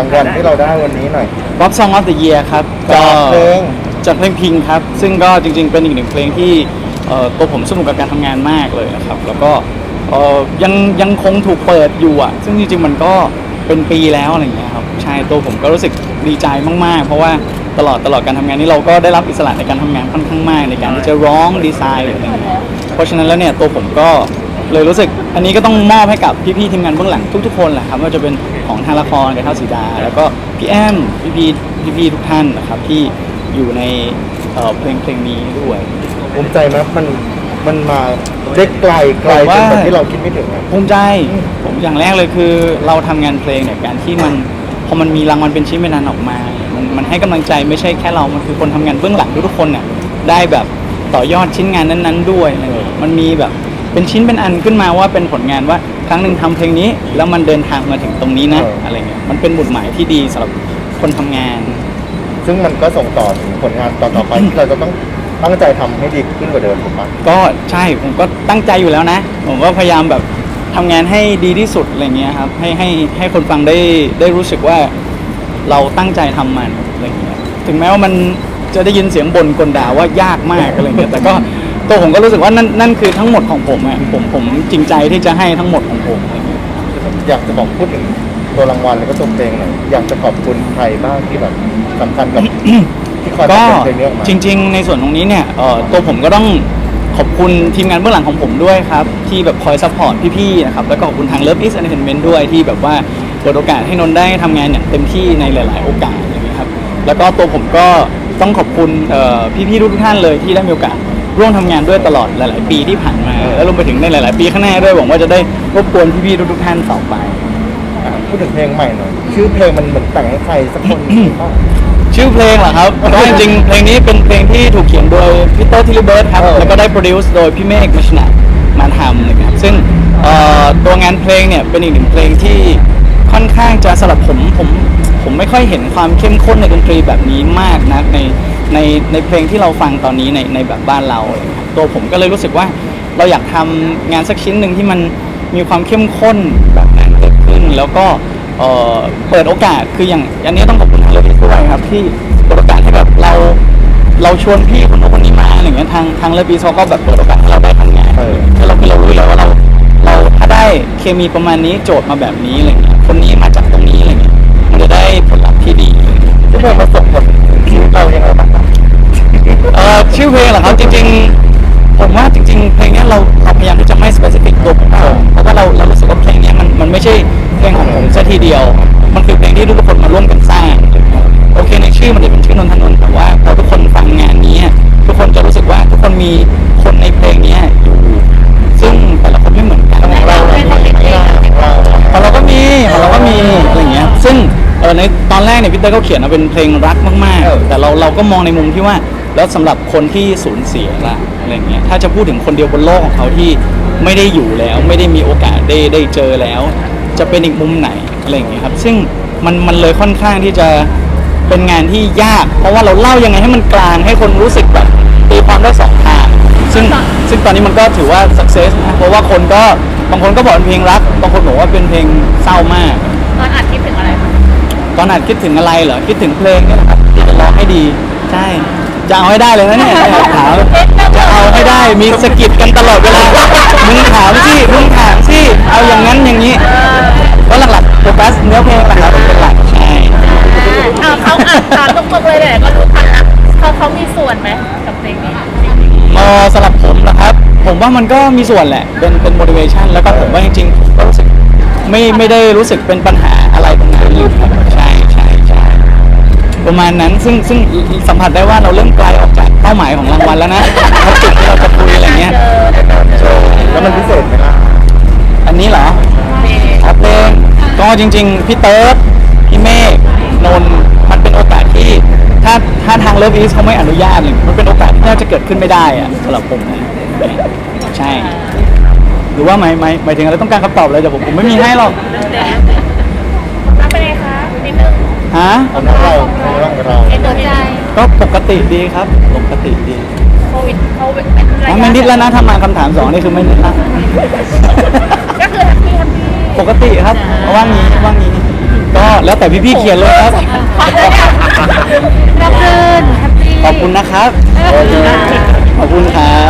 รางวัลที่เราได้วันนี้หน่อย Pop Song of the Year ครับจากเพลง จากเพลงพิงครับ ซึ่งก็จริง ๆ เป็นอีกหนึ่งเพลงที่เอ่อตัวผมสนุกกับการทำงานมากเลยนะครับ แล้วก็เอ่อยังยังคงถูกเปิดอยู่อะ ซึ่งจริงๆมันก็เป็นปีแล้วอะไรอย่างเงี้ยครับใช่ตัวผมก็รู้สึกดีใจมากๆ เพราะว่าตลอดตลอดการทำงานนี้เราก็ได้รับอิสระในการทำงานค่อนข้างมากในการที่จะร้องดีไซน์หรืออะไรอย่างเงี้ยเพราะฉะนั้นแล้วเนี่ยตัวผมก็ เลยรู้สึกอันนี้ก็ต้องมอบให้กับพี่ๆทีมงานเบื้องหลังทุก ๆ คนแหละครับไม่ว่าจะเป็นของทางละครกับเท่าสีดา แล้วก็พี่แอมพี่ๆพี่ๆทุกท่านนะครับที่อยู่ในเอ่อเพลงเพลงนี้ด้วย ภูมิใจไหมมันมันมาได้ไกลไกลผมจว่านแบบที่เราคิดไม่ถึงอะ ภูมิใจผมอย่างแรกเลยคือเราทำงานเพลงเนี่ยการที่มันพอมันมีรางวัลเป็นชิ้นเป็นอันออกมา มันมันให้กำลังใจไม่ใช่แค่เรา มันคือคนทำงานเบื้องหลังทุกๆคนเนี่ยได้แบบต่อยอดชิ้นงานนั้นๆด้วยอะไรอย่างเงี้ยมันมีแบบ เป็นชิ้นเป็นอันขึ้นมาว่าเป็นผลงานว่าครั้งหนึ่งทำเพลงนี้ แล้วมันเดินทางมาถึงตรงนี้นะ อะไรเงี้ยมันเป็นบุตหมายที่ดีสำหรับคนทำงาน ซึ่งมันก็ส่งต่อถึงผลงานต่อๆไปที่เราจะต้องตั้งใจทำให้ดีขึ้นกว่าเดิมถูกปะก็ใช่ผมก็ตั้งใจอยู่แล้วนะ ผมก็พยายามแบบทำงานให้ดีที่สุดอะไรเงี้ยครับให้ให้ให้คนฟังได้ได้รู้สึกว่าเราตั้งใจทำมันอะไรเงี้ยถึงแม้ว่ามันจะได้ยินเสียงบ่นกลด่าว่ายากมากอะไรเงี้ยแต่ก็ ตัวผมก็รู้สึกว่านั่นนั่นคือทั้งหมดของผมอะผมผมจริงใจที่จะให้ทั้งหมดของผมอะไรเงี้ยอยากจะบอกพูดถึงตัวรางวัลแล้วก็ตัวเพลงหน่อยอยากจะขอบคุณใครบ้างที่แบบสำคัญกับ ที่คอยก็ทำเพลงนี้ออกมาจริง ๆ ในส่วนตรงนี้เนี่ยเอ่อตัวผมก็ต้องขอบคุณทีมงานเบื้องหลังของผมด้วยครับ ที่แบบคอยซัพพอร์ตพี่ๆนะครับแล้วก็ขอบคุณทาง Love is Entertainment ด้วยที่แบบว่าเปิดโอกาสให้นนท์ได้ทำงานอย่างเต็มที่ในหลาย ๆ โอกาสอะไรอย่างเงี้ยครับแล้วก็ตัวผมก็ต้องขอบคุณเอ่อพี่ๆทุกๆท่านเลยที่ได้มีโอกาส ร่วมทำงานด้วยตลอดหลาย ๆ ปีที่ผ่านมา แล้วรวมไปถึงในหลาย ๆ ปีข้างหน้าด้วยหวังว่าจะได้รบกวนพี่ ๆ ทุก ๆ ท่านต่อไป อะพูดถึงเพลงใหม่หน่อยชื่อเพลงมันเหมือนแต่งให้ใครสักคนหนึ่งบ้างชื่อเพลงเหรอครับก็จริงๆเพลงนี้เป็นเพลงที่ถูกเขียนโดยพี่เตอร์ทิลิเบิร์ตครับเออแล้วก็ได้โปรดิวซ์โดยพี่เมฆมัชนะมาทำนะครับ ซึ่งเอ่อตัวงานเพลงเนี่ยเป็นอีกหนึ่งเพลงที่ค่อนข้างจะสำหรับผมผมผมไม่ค่อยเห็นความเข้มข้นในดนตรีแบบนี้มากนะใน ในในเพลงที่เราฟังตอนนี้ในในแบบบ้านเราอะไรเลยครับตัวผมก็เลยรู้สึกว่าเราอยากทำงานสักชิ้นหนึ่งที่มันมีความเข้มข้นแบบนั้นเกิดขึ้น แล้วก็เอ่อเปิดโอกาสคืออย่างอันนี้ต้องขอบคุณทางเลือกด้วยครับที่เปิดโอกาสให้แบบเราเราชวนพี่คนโน้นคนนี้มาอะไรอย่างเงี้ยทางทางเลือกปีเขาก็แบบเปิดโอกาสให้เราได้ทำงานเออแล้วเราคือเรารู้อยู่แล้วว่าเราเราถ้าได้เคมีประมาณนี้โจทย์มาแบบนี้อะไรเงี้ยคนนี้มาจากตรงนี้อะไรเงี้ยมันจะได้ผลลัพธ์ที่ดี ที่เพลงมาส่งผลถึงชีวิตเรายังไงบ้างครับ เอ่อชื่อเพลงเหรอครับจริงๆ ผมว่าจริง ๆ เพลงเนี้ยเราเราพยายามที่จะไม่ specific ตัวผมเราเพราะว่าเราเรารู้สึกว่าเพลงเนี้ยมันมันไม่ใช่เพลงของผมซะทีเดียว มันคือเพลงที่ทุกคนมาร่วมกันสร้าง โอเคในชื่อมันจะเป็นชื่อนนทนนท์แต่ว่าพอทุกคนฟังงานนี้ทุกคนจะรู้สึกว่าทุกคนมีคนในเพลงเนี้ยอยู่ ซึ่งแต่ละคนไม่เหมือนกันของเราเรามีไหมล่ะของเราก็มีของเราก็มีอะไรอย่างเงี้ยซึ่งเออในตอนแรกเนี่ยพี่เตอร์เขาเขียนมาเป็นเพลงรักมากๆ แต่เราเราก็มองในมุมที่ว่า แล้วสำหรับคนที่สูญเสียละอะไรอย่างเงี้ยถ้าจะพูดถึงคนเดียวบนโลกของเขาที่ไม่ได้อยู่แล้ว ไม่ได้มีโอกาสได้ได้เจอแล้ว จะเป็นอีกมุมไหนอะไรอย่างเงี้ยครับ ซึ่งมันมันเลยค่อนข้างที่จะเป็นงานที่ยาก เพราะว่าเราเล่ายังไงให้มันกลางให้คนรู้สึกแบบตีความได้สองทางซึ่งซึ่งตอนนี้มันก็ถือว่า success นะเพราะว่าคนก็บางคนก็บอกเป็นเพลงรักบางคนบอกว่าเป็นเพลงเศร้ามากตอนอัดคิดถึงอะไรคะตอนอัดคิดถึงอะไรเหรอคิดถึงเพลงนี่แหละครับที่จะร้องให้ดีใช่ จะเอาให้ได้เลยนะเนี่ยถามจะเอาให้ได้มีสะกิดกันตลอดเวลามึงถามสิมึงถามสิเอาอย่างนั้นอย่างนี้ก็หลักๆโฟกัสเนื้อเพลงนะครับเป็นหลักใช่เอาเขาอัดตามตรงๆเลยแหละก็รู้ทันนะเขาเขามีส่วนไหมกับเพลงนี้เออสำหรับผมนะครับ ผมว่ามันก็มีส่วนแหละ เป็นเป็น motivation แล้วก็ผมว่าจริงๆผมก็รู้สึกไม่ไม่ได้รู้สึกเป็นปัญหาอะไรตรงนั้นเลยครับ มาณนั้น ซึ่งซึ่งสัมผัสได้ว่าเราเริ่มไกลออกจากเป้าหมายของรางวัลแล้วนะท็อปิกที่เราจะคุยอะไรเงี้ยแล้วมันพิเศษไหมล่ะอันนี้เหรอครับเพลงก็จริง ๆ พี่เติร์ดพี่เมฆนนท์มันเป็นโอกาสที่ ถ้าถ้าทางเลิฟอีสเขาไม่อนุญาตเลยมันเป็นโอกาสที่น่าจะเกิดขึ้นไม่ได้อะสำหรับผมนะใช่ หรือว่าหมายหมายหมายถึงอะไรต้องการคำตอบเลยแต่ผมผมไม่มีให้หรอก ฮะเอาน้องเราเอาน้องเราเอ็นตัวใจก็ปกติดีครับ ปกติดีโควิดโควิดเป็นระอ๋ยะอไม่นิดแล้วนะถ้ามาคำถามสองนี่คือไม่นิดละก็คือแฮปปี้แฮปปี้ปกติครับว่างี้ว่างี้ ก็แล้วแต่พี่ๆเขียนเลยครับรับรื่นแฮปปี้ขอบคุณนะครับเออขอบคุณครับ